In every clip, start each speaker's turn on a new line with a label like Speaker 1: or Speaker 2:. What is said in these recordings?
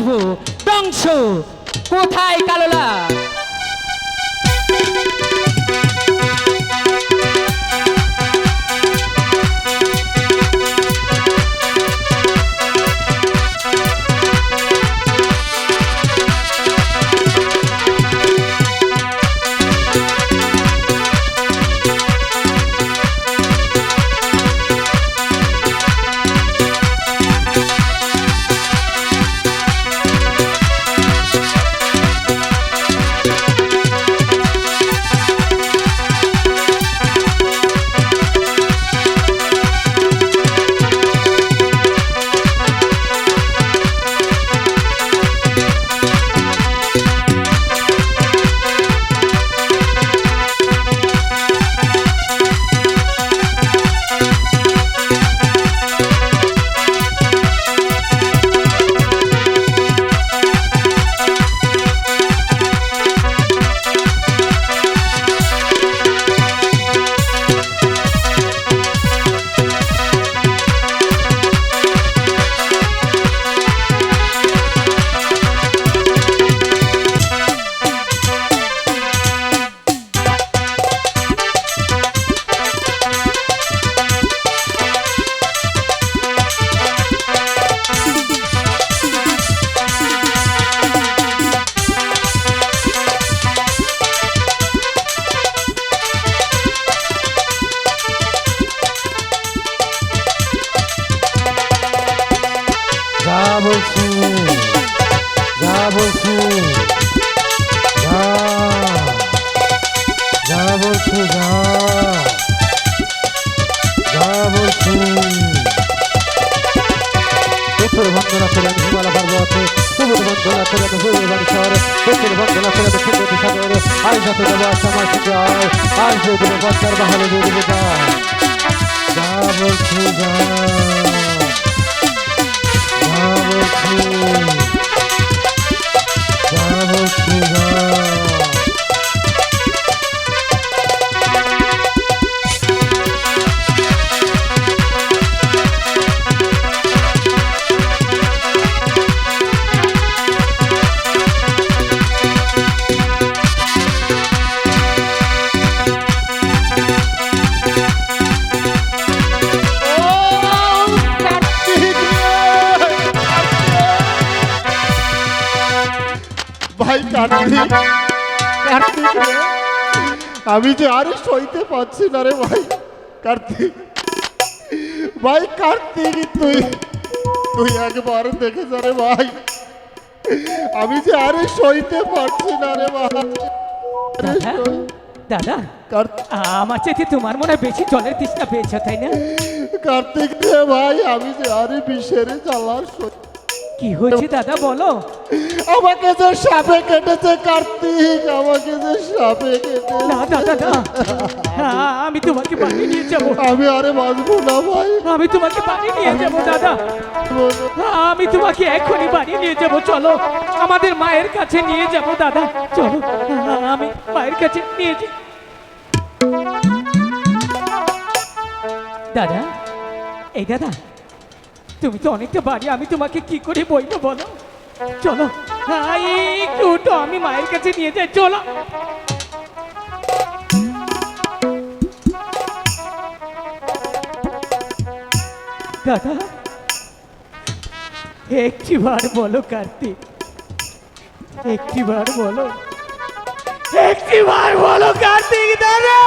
Speaker 1: আসব। ধ্বংস কোথায় কালোলা
Speaker 2: পুত্র বন্ধনা করে আমি হিমালয় পর্বত করে আমি ভৈরবানী শহর পুত্র বন্দনা করে আমি সুন্দর সাগর আজ যাতে দেবো সাথে আয় আজ দেবো বচ্চার বাহারে যদি যা যা বলছি, যা। যা বলছি।
Speaker 3: ভাই কার্তিক কার্তিক আমি যে আরে সইতে পারছি না রে ভাই। কার্তিক। ভাই কার্তিক তুই তুই একবার দেখে যা রে ভাই। আমি যে আরে সইতে পারছি না রে ভাই।
Speaker 1: দাদা আমার চাইতে তোমার মনে হয় বেশি জলের তৃষ্ণা পেয়েছ তাই না?
Speaker 3: কার্তিক রে ভাই আমি যে আরে বিষের জ্বালা
Speaker 1: কি হয়েছে দাদা বলো।
Speaker 3: আমাকে যে সাপে কেটেছে কার্তিক আমাকে যে সাপে কেটেছে।
Speaker 1: না আমি তোমাকে বাড়ি নিয়ে যাব।
Speaker 3: আমি আরে বাঁচবো না ভাই।
Speaker 1: আমি তোমাকে বাড়ি নিয়ে যাব দাদা। আমি তোমাকে এখনই বাড়ি নিয়ে যাব চলো। আমাদের মায়ের কাছে নিয়ে যাব দাদা। চলো আমি মায়ের কাছে নিয়ে যাই। দাদা এই দাদা তুমি তো অনেকটা বাড়ি আমি তোমাকে কি করে বইবো বলো? চলো। একটু উঠো আমি মায়ের কাছে নিয়ে যাই, চলো। দাদা, একটিবার বলো কার্তিক, একটিবার বলো একটিবার বলো কার্তিক দাদা।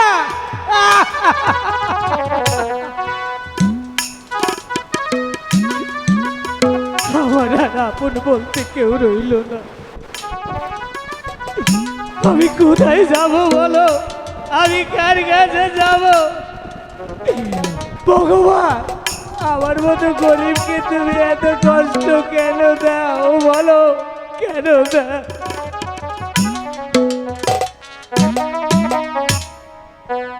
Speaker 1: আপন বলতে কেউ রইল না। আমি কোথায় যাব বলো? আমি কার কাছে যাব? ভগবান, আমার মতো গরিবকে তুমি এত কষ্ট কেন দাও বলো? কেন দাও?